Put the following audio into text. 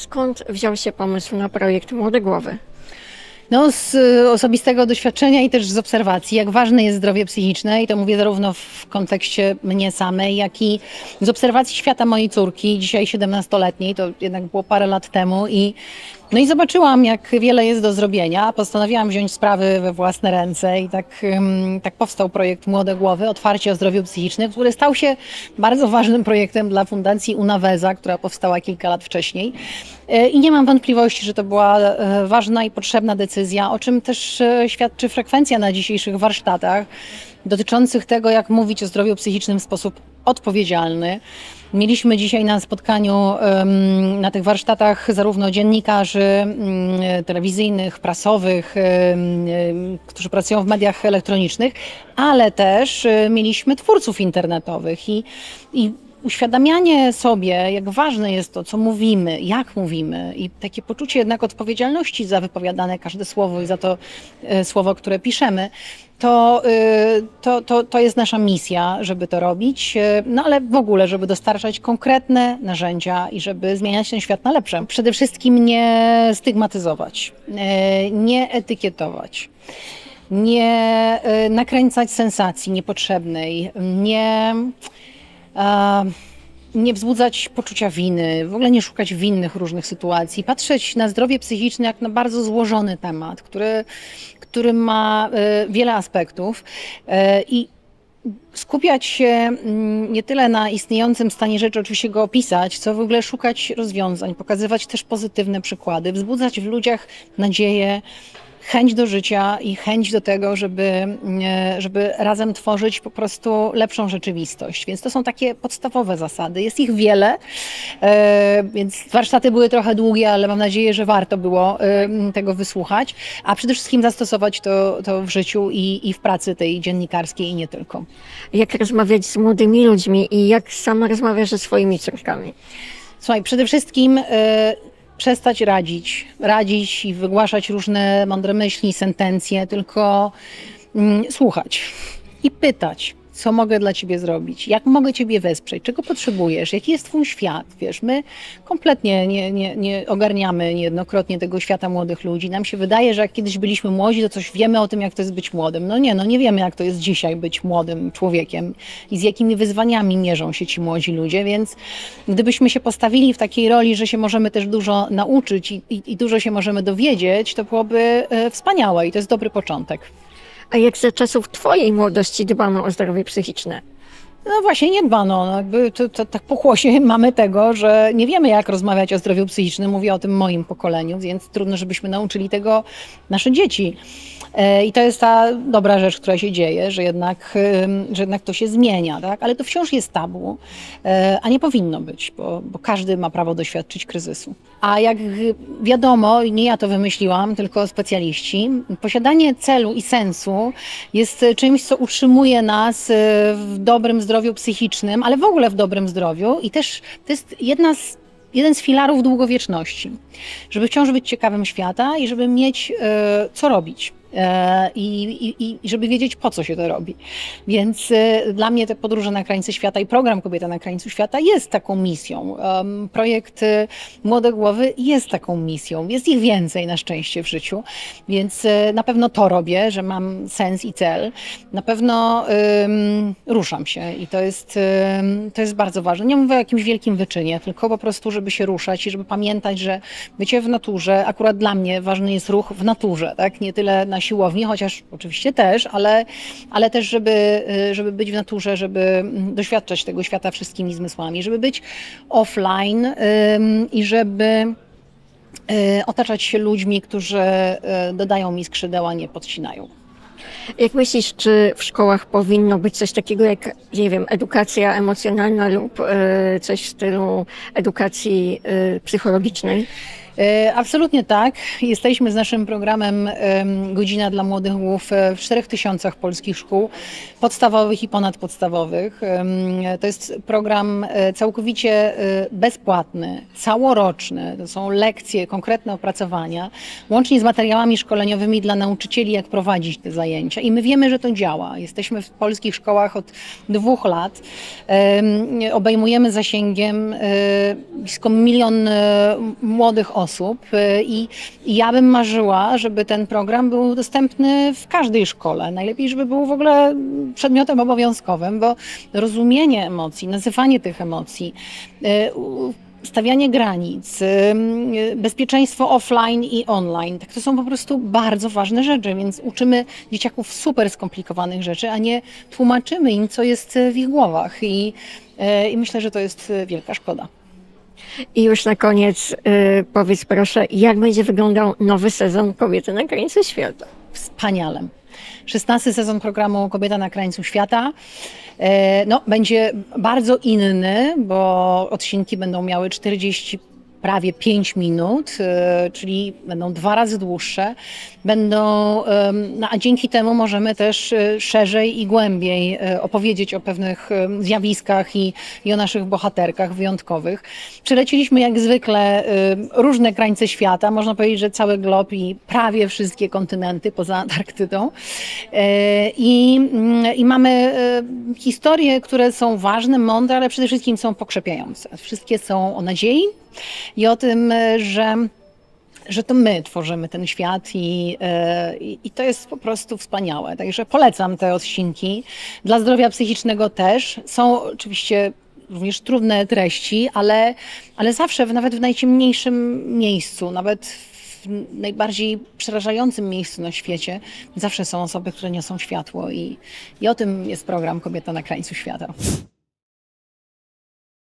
Skąd wziął się pomysł na projekt Młode Głowy? No, z y, osobistego doświadczenia i też z obserwacji, jak ważne jest zdrowie psychiczne, i to mówię zarówno w kontekście mnie samej, jak i z obserwacji świata mojej córki, dzisiaj 17-letniej, to jednak było parę lat temu, i no i zobaczyłam, jak wiele jest do zrobienia. Postanowiłam wziąć sprawy we własne ręce i tak, tak powstał projekt Młode Głowy, otwarcie o zdrowiu psychicznym, który stał się bardzo ważnym projektem dla Fundacji Unaweza, która powstała kilka lat wcześniej. E, I nie mam wątpliwości, że to była e, ważna i potrzebna decyzja, o czym też e, świadczy frekwencja na dzisiejszych warsztatach dotyczących tego, jak mówić o zdrowiu psychicznym w sposób odpowiedzialny. Mieliśmy dzisiaj na spotkaniu, na tych warsztatach zarówno dziennikarzy mm, telewizyjnych, prasowych, którzy pracują w mediach elektronicznych, ale też e, mieliśmy twórców internetowych i, i uświadamianie sobie, jak ważne jest to, co mówimy, jak mówimy i takie poczucie jednak odpowiedzialności za wypowiadane każde słowo i za to e, słowo, które piszemy, to, y, to, to, to jest nasza misja, żeby to robić, y, no ale w ogóle, żeby dostarczać konkretne narzędzia i żeby zmieniać ten świat na lepsze. Przede wszystkim nie stygmatyzować, nie etykietować nie nakręcać sensacji niepotrzebnej, nie, e, nie wzbudzać poczucia winy, w ogóle nie szukać winnych różnych sytuacji, patrzeć na zdrowie psychiczne jak na bardzo złożony temat, który, który ma y, wiele aspektów y, i skupiać się mm, nie tyle na istniejącym stanie rzeczy, oczywiście go opisać, co w ogóle szukać rozwiązań, pokazywać też pozytywne przykłady, wzbudzać w ludziach nadzieję, chęć do życia i chęć do tego, żeby, e, żeby razem tworzyć po prostu lepszą rzeczywistość. Więc to są takie podstawowe zasady. Jest ich wiele, e, więc warsztaty były trochę długie, ale mam nadzieję, że warto było e, tego wysłuchać, a przede wszystkim zastosować to, to w życiu i, i w pracy tej dziennikarskiej i nie tylko. Jak rozmawiać z młodymi ludźmi i jak sama rozmawiasz ze swoimi córkami? Słuchaj, przede wszystkim przestać radzić, radzić i wygłaszać różne mądre myśli, sentencje, tylko mm, słuchać i pytać. Co mogę dla ciebie zrobić? Jak mogę ciebie wesprzeć? Czego potrzebujesz? Jaki jest twój świat? Wiesz, my kompletnie nie, nie, nie ogarniamy niejednokrotnie tego świata młodych ludzi. Nam się wydaje, że jak kiedyś byliśmy młodzi, to coś wiemy o tym, jak to jest być młodym. No nie, no nie wiemy, jak to jest dzisiaj być młodym człowiekiem i z jakimi wyzwaniami mierzą się ci młodzi ludzie, więc gdybyśmy się postawili w takiej roli, że się możemy też dużo nauczyć i, i, i dużo się możemy dowiedzieć, to byłoby e, wspaniałe i to jest dobry początek. A jak za czasów Twojej młodości dbano o zdrowie psychiczne? No właśnie nie dbano. No jakby to, to, tak pokłosie mamy tego, że nie wiemy jak rozmawiać o zdrowiu psychicznym. Mówię o tym moim pokoleniu, więc trudno, żebyśmy nauczyli tego nasze dzieci. E, I to jest ta dobra rzecz, która się dzieje, że jednak, że jednak to się zmienia, tak? ale to wciąż jest tabu, e, a nie powinno być, bo, bo każdy ma prawo doświadczyć kryzysu. A jak wiadomo, nie ja to wymyśliłam, tylko specjaliści, posiadanie celu i sensu jest czymś, co utrzymuje nas e, w dobrym zdrowiu psychicznym, ale w ogóle w dobrym zdrowiu i też to jest jedna z jeden z filarów długowieczności, żeby wciąż być ciekawym świata i żeby mieć e, co robić. E, I, i, I żeby wiedzieć, po co się to robi. Więc e, dla mnie te podróże na krańce świata i program Kobieta na krańcu świata jest taką misją. Projekt e, Młode Głowy jest taką misją. Jest ich więcej na szczęście w życiu, więc na pewno to robię, że mam sens i cel. Na pewno em, ruszam się i to jest, em, to jest bardzo ważne. Nie mówię o jakimś wielkim wyczynie, tylko po prostu, żeby się ruszać i żeby pamiętać, że bycie w naturze, akurat dla mnie ważny jest ruch w naturze, tak? Nie tyle na siłowni, chociaż oczywiście też, ale, ale też, żeby, y, żeby być w naturze, żeby mm, doświadczać tego świata wszystkimi zmysłami, żeby być offline i żeby y, otaczać się ludźmi, którzy y, dodają mi skrzydeł, a nie podcinają. Jak myślisz, czy w szkołach powinno być coś takiego jak, nie wiem, edukacja emocjonalna lub coś w stylu edukacji psychologicznej? E, Absolutnie tak. Jesteśmy z naszym programem em, Godzina dla Młodych Głów e, w 4000 polskich szkół podstawowych i ponadpodstawowych. To jest program e, całkowicie bezpłatny, całoroczny. To są lekcje, konkretne opracowania, łącznie z materiałami szkoleniowymi dla nauczycieli, jak prowadzić te zajęcia. I my wiemy, że to działa. Jesteśmy w polskich szkołach od dwóch lat. Em, Obejmujemy zasięgiem blisko milion młodych osób e, i i ja bym marzyła, żeby ten program był dostępny w każdej szkole. Najlepiej, żeby był w ogóle przedmiotem obowiązkowym, bo rozumienie emocji, nazywanie tych emocji, u- stawianie granic, ym, bezpieczeństwo offline i online. Tak to są po prostu bardzo ważne rzeczy, więc uczymy dzieciaków super skomplikowanych rzeczy, a nie tłumaczymy im, co jest w ich głowach. I, i myślę, że to jest wielka szkoda. I już na koniec y, powiedz proszę, jak będzie wyglądał nowy sezon Kobiety na krańcu świata? wspaniale. 16 sezon programu Kobieta na krańcu świata. E, No, będzie bardzo inny, bo odcinki będą miały 40 prawie 5 minut, e, czyli będą dwa razy dłuższe. Będą, no, a dzięki temu możemy też e, szerzej i głębiej e, opowiedzieć o pewnych zjawiskach i, i o naszych bohaterkach wyjątkowych. Przyleciliśmy jak zwykle różne krańce świata, można powiedzieć, że cały glob i prawie wszystkie kontynenty poza Antarktydą. I, mm, i mamy historie, które są ważne, mądre, ale przede wszystkim są pokrzepiające. Wszystkie są o nadziei i o tym, e, że że to my tworzymy ten świat i, e, i, i to jest po prostu wspaniałe. Także polecam te odcinki. Dla zdrowia psychicznego też. Są oczywiście również trudne treści, ale, ale zawsze, nawet w najciemniejszym miejscu, nawet w najbardziej przerażającym miejscu na świecie, zawsze są osoby, które niosą światło i, i o tym jest program Kobieta na krańcu świata.